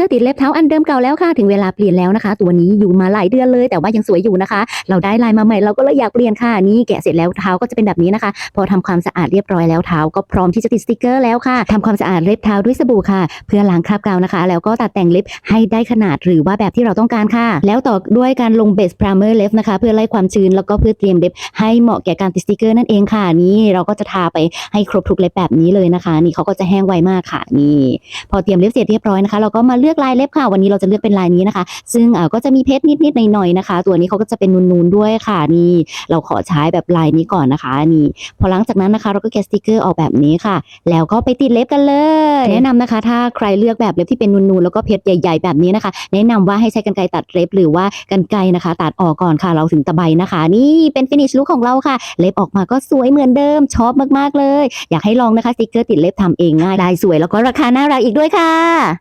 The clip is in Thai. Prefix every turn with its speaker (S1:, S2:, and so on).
S1: กอร์ติดเล็บเท้าอันเดิมเก่าแล้วค่ะ ถึงเวลาเปลี่ยนแล้วนะคะ ตัวนี้อยู่มาหลายเดือนเลย แต่ว่ายังสวยอยู่นะคะ เราได้ลายมาใหม่เราก็เลยอยากเปลี่ยนค่ะนี่แกะเสร็จแล้วเท้าก็จะเป็นแบบนี้นะคะ พอทำความสะอาดเรียบร้อยแล้วเท้าก็พร้อมที่จะติดสติกเกอร์แล้วค่ะทำความสะอาดเล็บเท้าด้วยสบู่ค่ะ เพื่อล้างคราบกาวนะคะ แล้วก็ตัดแต่งเล็บให้ได้ขนาดหรือว่าแบบที่เราต้องการค่ะ แล้วต่อด้วยการลงเบสพรามเมอร์เล็บนะคะ เพื่อไล่ความชื้นแล้วก็เพื่อเตรียมเล็บให้เหมาะแก่การติดสติกเกอร์นั่นเองค่ะนี่เราก็จะทาไปให้ครบทุกเล็บแบบนี้เลยนะคะ นี่เขาก็จะแห้งไวมากค่ะนี่ พอเตรียมเล็บเสร็จเรียบร้อยนะคะ เราก็มาเลือกลายเล็บค่ะ วันนี้เราจะเลือกเป็นลายนี้นะคะ ซึ่งเอ่อก็จะมีเพชรนิดๆหน่อยๆนะคะ ตัวนี้เขาก็จะเป็นนูนๆด้วยค่ะนี่เราขอใช้แบบลายนี้ก่อนนะคะนี่พอหลังจากนั้นนะคะเราก็แกะสติกเกอร์ออกแบบนี้ค่ะ แล้วก็ไปติดเล็บกันเลย แนะนำนะคะ ถ้าใครเลือกแบบเล็บที่เป็นนูนๆแล้วก็เพชรใหญ่ ๆ แบบนี้นะคะ แนะนำว่าให้ใช้กรรไกรตัดเล็บหรือว่ากันไกรนะคะ ตัดออกก่อนค่ะ เราถึงตะไบนะคะ นี่เป็นฟินิชลุคของเราค่ะ เล็บออกมาก็สวยเหมือนเดิมชอบมากๆเลย อยากให้ลองนะคะสติกเกอร์ติดเล็บทำเองง่ายได้สวยแล้วก็ราคาน่ารักอีกด้วยค่ะ